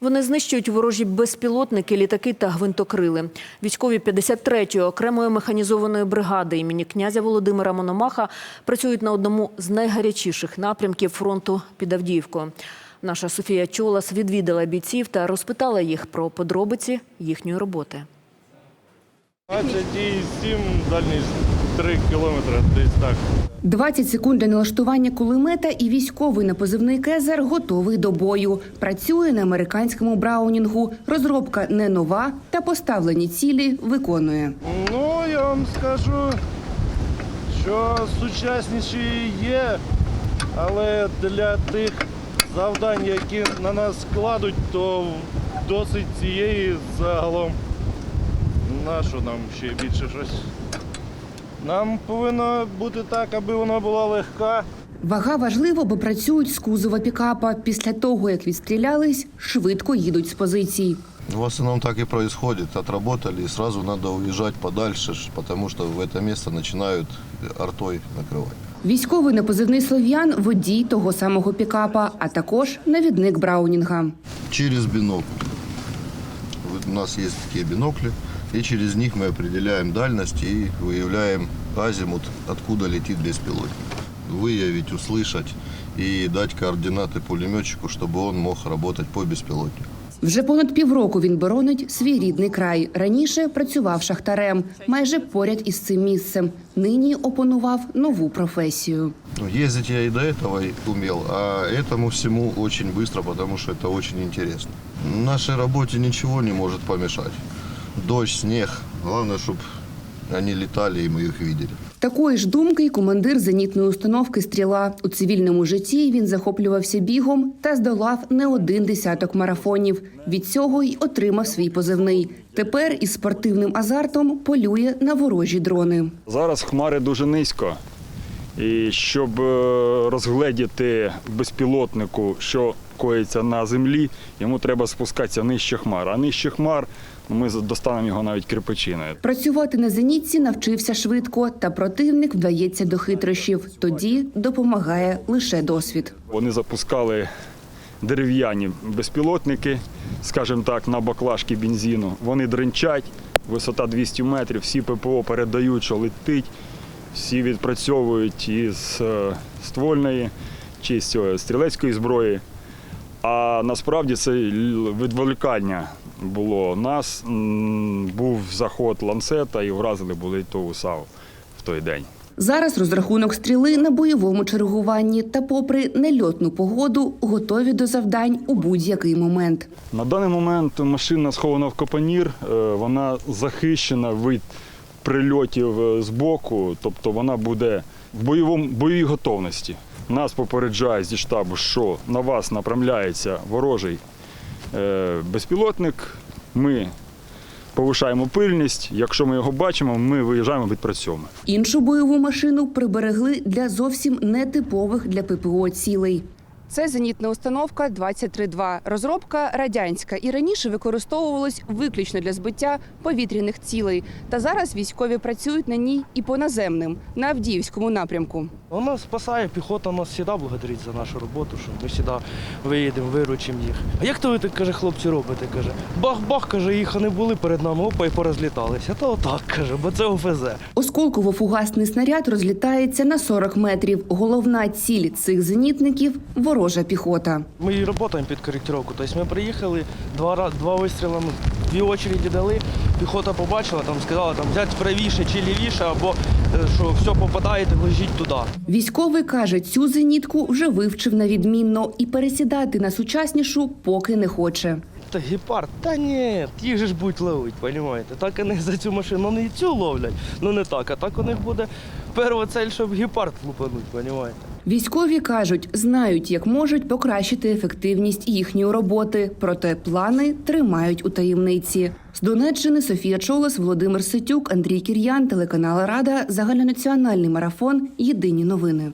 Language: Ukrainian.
Вони знищують ворожі безпілотники, літаки та гвинтокрили. Військові 53-ї окремої механізованої бригади імені князя Володимира Мономаха працюють на одному з найгарячіших напрямків фронту під Авдіївкою. Наша Софія Чолас відвідала бійців та розпитала їх про подробиці їхньої роботи. 27, дальність 3 кілометри, десь так. 20 секунд для налаштування кулемета і військовий на позивний Кезер готовий до бою. Працює на американському браунінгу. Розробка не нова, та поставлені цілі виконує. Ну, я вам скажу, що сучасніші є, але для тих завдань, які на нас складуть, то досить цієї загалом. На що нам ще більше щось? Нам повинно бути так, аби вона була легка. Вага важлива, бо працюють з кузова пікапа. Після того, як відстрілялись, швидко їдуть з позицій. В основном так и происходит. Отработали и сразу надо уезжать подальше, ж, потому что в это место начинают артой накрывать. Військовий на позивний слов'ян водій того самого пікапа, а також навідник Браунінга. Через бинокль. У нас есть такие бинокли, и через них мы определяем дальность и выявляем азимут, откуда летит беспилотник. Выявить, услышать и дать координаты пулеметчику, чтобы он мог работать по беспилотнику. Вже понад півроку він боронить свій рідний край. Раніше працював шахтарем, майже поряд із цим місцем. Нині опанував нову професію. Ну, Ездить я и до этого и умел, а этому всему очень быстро, потому что это очень интересно. Нашей работе ничего не может помешать. Дождь, снег. Главное, чтобы они летали, и мы их видели. Такої ж думки й командир зенітної установки Стріла у цивільному житті він захоплювався бігом та здолав не один десяток марафонів. Від цього й отримав свій позивний. Тепер із спортивним азартом полює на ворожі дрони. Зараз хмари дуже низько. І щоб е, розгледіти безпілотнику, що коїться на землі, йому треба спускатися нижче хмар. А нижче хмар ну, ми достанемо його навіть кирпичиною. Працювати на зенітці навчився швидко, та противник вдається до хитрощів. Тоді допомагає лише досвід. Вони запускали дерев'яні безпілотники, скажімо так, на баклажки бензину. Вони дринчать, висота 200 метрів, всі ППО передають, що летить, всі відпрацьовують із е, ствольної чи з стрілецької зброї. А насправді це відволікання було нас. Був заход ланцета і вразили були ту САУ в той день. Зараз розрахунок стріли на бойовому чергуванні та, попри нельотну погоду, готові до завдань у будь-який момент. На даний момент машина схована в капонір, е, вона захищена від прильотів е, з боку, тобто вона буде в бойовому бойовій готовності. Нас попереджає зі штабу, що на вас направляється ворожий е, безпілотник. Ми повишаємо пильність. Якщо ми його бачимо, ми виїжджаємо відпрацьовуємо. Іншу бойову машину приберегли для зовсім нетипових для ППО цілей. Це зенітна установка 23-2. Розробка радянська і раніше використовувалась виключно для збиття повітряних цілей. Та зараз військові працюють на ній і по наземним на Авдіївському напрямку. Вона спасає, піхота нас завжди благодарить за нашу роботу, що ми завжди виїдемо, виручимо їх. А як то ви так каже, хлопці робите? каже, бах-бах, каже, їх не були перед нами, опа, і порозліталися. Та отак каже, бо це ОФЗ. Осколково-фугасний снаряд розлітається на 40 метрів. Головна ціль цих зенітників ворожа піхота. Ми і працюємо під коректировку. Тобто ми приїхали, два, два вистріли, ну, дві очереді дали, піхота побачила, там сказала там взяти правіше чи лівіше, або е, що все попадаєте, лежіть туди. Військовий каже, цю зенітку вже вивчив на відмінно і пересідати на сучаснішу поки не хоче. Та гепард, та ні, їх же ж будуть ловити, розумієте? Так вони за цю машину не цю ловлять, ну не так, а так у них буде перша цель, щоб гепард лупануть, розумієте? Військові кажуть, знають, як можуть покращити ефективність їхньої роботи, проте плани тримають у таємниці. З Донеччини Софія Чолос, Володимир Ситюк, Андрій Кір'ян, телеканал Рада, загальнонаціональний марафон. Єдині новини.